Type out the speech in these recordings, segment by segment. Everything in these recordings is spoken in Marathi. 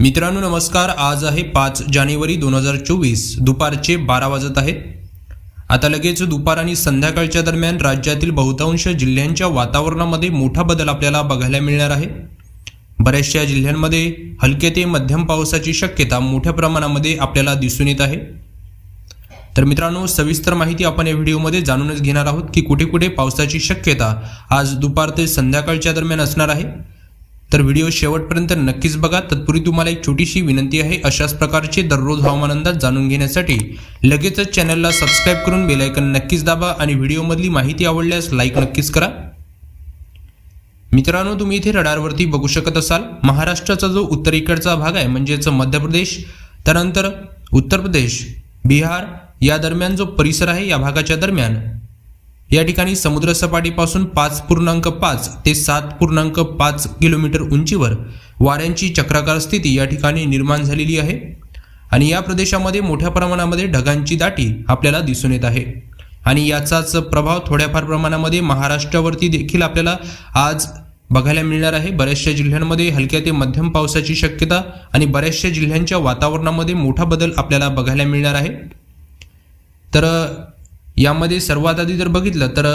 मित्रांनो नमस्कार. आज आहे पाच जानेवारी दोन हजार चोवीस. दुपारचे बारा वाजत आहेत आता लगेच दुपार आणि संध्याकाळच्या दरम्यान राज्यातील बहुतांश जिल्ह्यांच्या वातावरणामध्ये मोठा बदल आपल्याला बघायला मिळणार आहे. बऱ्याचशा जिल्ह्यांमध्ये हलके ते मध्यम पावसाची शक्यता मोठ्या प्रमाणामध्ये आपल्याला दिसून येत आहे. तर मित्रांनो सविस्तर माहिती आपण या व्हिडिओमध्ये जाणूनच घेणार आहोत की कुठे कुठे पावसाची शक्यता आज दुपार ते संध्याकाळच्या दरम्यान असणार आहे. तर व्हिडिओ शेवटपर्यंत नक्कीच बघा. तत्पूर्वी तुम्हाला एक छोटीशी विनंती आहे. अशाच प्रकारचे दररोज हवामान अंदाज जाणून घेण्यासाठी लगेचच चॅनलला सबस्क्राईब करून बेलायकन नक्कीच दाबा आणि व्हिडिओमधली माहिती आवडल्यास लाईक नक्कीच करा. मित्रांनो तुम्ही इथे रडारवरती बघू शकत असाल. महाराष्ट्राचा जो उत्तरेकडचा भाग आहे म्हणजेच मध्य प्रदेश त्यानंतर उत्तर प्रदेश बिहार या दरम्यान जो परिसर आहे या भागाच्या दरम्यान या ठिकाणी समुद्रसपाटीपासून पाच पूर्णांक पाच ते सात पूर्णांक पाच किलोमीटर उंचीवर वाऱ्यांची चक्राकार स्थिती या ठिकाणी निर्माण झालेली आहे. आणि या प्रदेशामध्ये मोठ्या प्रमाणामध्ये ढगांची दाटी आपल्याला दिसून येत आहे. आणि याचाच प्रभाव थोड्याफार प्रमाणामध्ये महाराष्ट्रावरती देखील आपल्याला आज बघायला मिळणार आहे. बऱ्याचशा जिल्ह्यांमध्ये हलक्या ते मध्यम पावसाची शक्यता आणि बऱ्याचशा जिल्ह्यांच्या वातावरणामध्ये मोठा बदल आपल्याला बघायला मिळणार आहे. तर यामध्ये सर्वात आधी जर बघितलं तर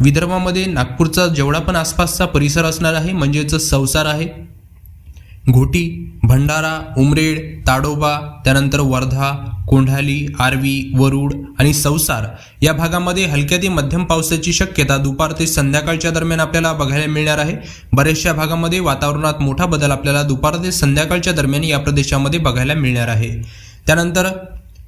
विदर्भामध्ये नागपूरचा जेवढा पण आसपासचा परिसर असणार आहे म्हणजेच संसार आहे. घोटी भंडारा उमरेड ताडोबा त्यानंतर वर्धा कोंढाली आर्वी वरुड आणि संसार या भागामध्ये हलक्या ते मध्यम पावसाची शक्यता दुपार ते संध्याकाळच्या दरम्यान आपल्याला बघायला मिळणार आहे. बऱ्याचशा भागामध्ये वातावरणात मोठा बदल आपल्याला दुपार ते संध्याकाळच्या दरम्यान या प्रदेशामध्ये बघायला मिळणार आहे. त्यानंतर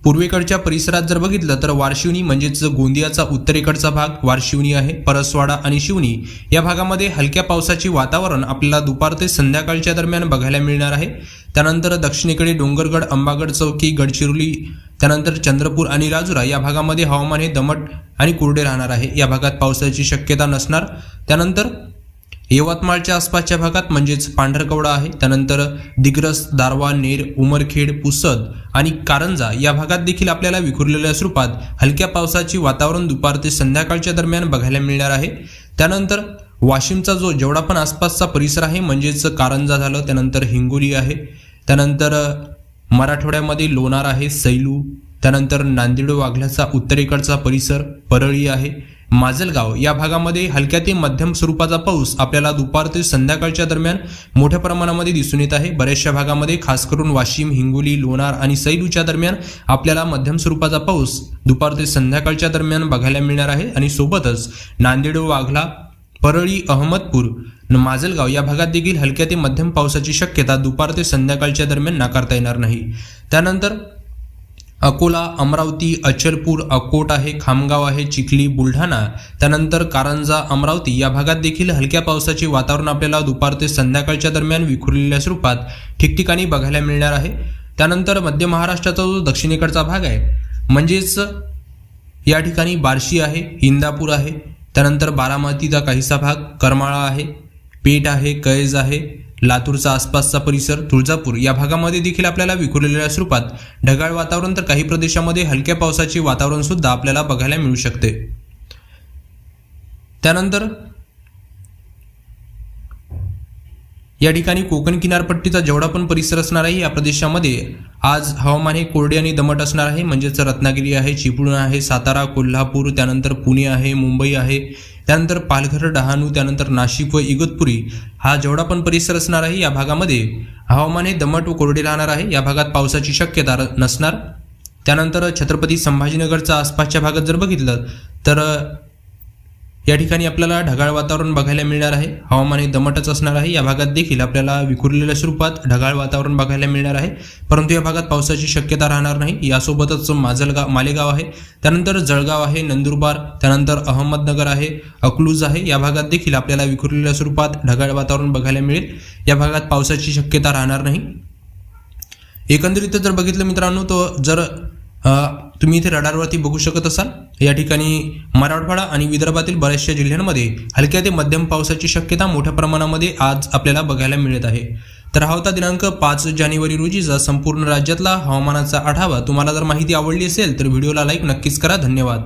पूर्वेकडच्या परिसरात जर बघितलं तर वारशिवनी म्हणजेच गोंदियाचा उत्तरेकडचा भाग वारशिवनी आहे परसवाडा आणि शिवनी या भागामध्ये हलक्या पावसाचे वातावरण आपल्याला दुपार ते संध्याकाळच्या दरम्यान बघायला मिळणार आहे. त्यानंतर दक्षिणेकडे डोंगरगड अंबागड चौकी गडचिरोली त्यानंतर चंद्रपूर आणि राजुरा या भागामध्ये हवामान हे दमट आणि कोरडे राहणार आहे. या भागात पावसाची शक्यता नसणार. त्यानंतर यवतमाळच्या आसपासच्या भागात म्हणजेच पांढरकवडा आहे. त्यानंतर दिग्रस दारवा नेर उमरखेड पुसद आणि कारंजा या भागात देखील आपल्याला विखुरलेल्या स्वरूपात हलक्या पावसाची वातावरण दुपार ते संध्याकाळच्या दरम्यान बघायला मिळणार आहे. त्यानंतर वाशिमचा जो जेवढा पण आसपासचा परिसर आहे म्हणजेच कारंजा झालं त्यानंतर हिंगोली आहे. त्यानंतर मराठवाड्यामध्ये लोणार आहे सैलू. त्यानंतर नांदेड वाघल्याचा उत्तरेकडचा परिसर परळी आहे. माजलगाव या भागामध्ये हलक्या ते मध्यम स्वरूपाचा पाऊस आपल्याला दुपार ते संध्याकाळच्या दरम्यान मोठ्या प्रमाणामध्ये दिसून येत आहे. बऱ्याचशा भागामध्ये खास करून वाशिम हिंगोली लोणार आणि सैलूच्या दरम्यान आपल्याला मध्यम स्वरूपाचा पाऊस दुपार ते संध्याकाळच्या दरम्यान बघायला मिळणार आहे. आणि सोबतच नांदेड वाघला परळी अहमदपूर माजलगाव या भागात देखील हलक्या ते मध्यम पावसाची शक्यता दुपार ते संध्याकाळच्या दरम्यान नाकारता येणार नाही. त्यानंतर अकोला अमरावती अचलपूर अकोट आहे खामगाव आहे चिखली बुलढाणा त्यानंतर कारंजा अमरावती या भागात देखील हलक्या पावसाचे वातावरण आपल्याला दुपार ते संध्याकाळच्या दरम्यान विखुरलेल्या स्वरूपात ठिकठिकाणी बघायला मिळणार आहे. त्यानंतर मध्य महाराष्ट्राचा जो दक्षिणेकडचा भाग आहे म्हणजेच या ठिकाणी बार्शी आहे इंदापूर आहे त्यानंतर बारामतीचा काहीसा भाग करमाळा आहे पेठ आहे कैज आहे लातूरचा आसपासचा परिसर तुळजापूर या भागामध्ये देखील आपल्याला विखुरलेल्या स्वरूपात ढगाळ वातावरण तर काही प्रदेशामध्ये हलक्या पावसाचे वातावरण सुद्धा आपल्याला बघायला मिळू शकते. त्यानंतर या ठिकाणी कोकण किनारपट्टीचा जेवढा पण परिसर असणार आहे या प्रदेशामध्ये आज हवामान हे कोरडे आणि दमट असणार आहे. म्हणजेच रत्नागिरी आहे चिपळूण आहे सातारा कोल्हापूर त्यानंतर पुणे आहे मुंबई आहे त्यानंतर पालघर डहाणू त्यानंतर नाशिक व इगतपुरी. हा जेवढा पण परिसर असणार आहे या भागामध्ये हवामान हे दमट व कोरडे राहणार आहे. या भागात पावसाची शक्यता नसणार. त्यानंतर छत्रपती संभाजीनगरच्या आसपासच्या भागात जर बघितलं तर या ठिकाणी आपल्याला ढगाळ वातावरण बघायला मिळणार आहे. हवामान हे दमटच असणार आहे. या भागात देखील आपल्याला विखुरलेल्या स्वरूपात ढगाळ वातावरण बघायला मिळणार आहे. परंतु या भागात पावसाची शक्यता राहणार नाही. यासोबतच माजलगाव मालेगाव आहे. त्यानंतर जळगाव आहे नंदुरबार त्यानंतर अहमदनगर आहे अकलूज आहे. या भागात देखील आपल्याला विखुरलेल्या स्वरूपात ढगाळ वातावरण बघायला मिळेल. या भागात पावसाची शक्यता राहणार नाही. एकंदरीत जर बघितलं मित्रांनो तो जर तुम्ही इथे रडारवरती बघू शकत असाल या ठिकाणी मराठवाडा आणि विदर्भातील बऱ्याचशा जिल्ह्यांमध्ये हलक्या ते मध्यम पावसाची शक्यता मोठ्या प्रमाणामध्ये आज आपल्याला बघायला मिळत आहे. तर हा होता दिनांक पाच जानेवारी रोजीचा संपूर्ण राज्यातला हवामानाचा आढावा तुम्हाला जर माहिती आवडली असेल तर व्हिडिओला लाईक नक्कीच करा. धन्यवाद.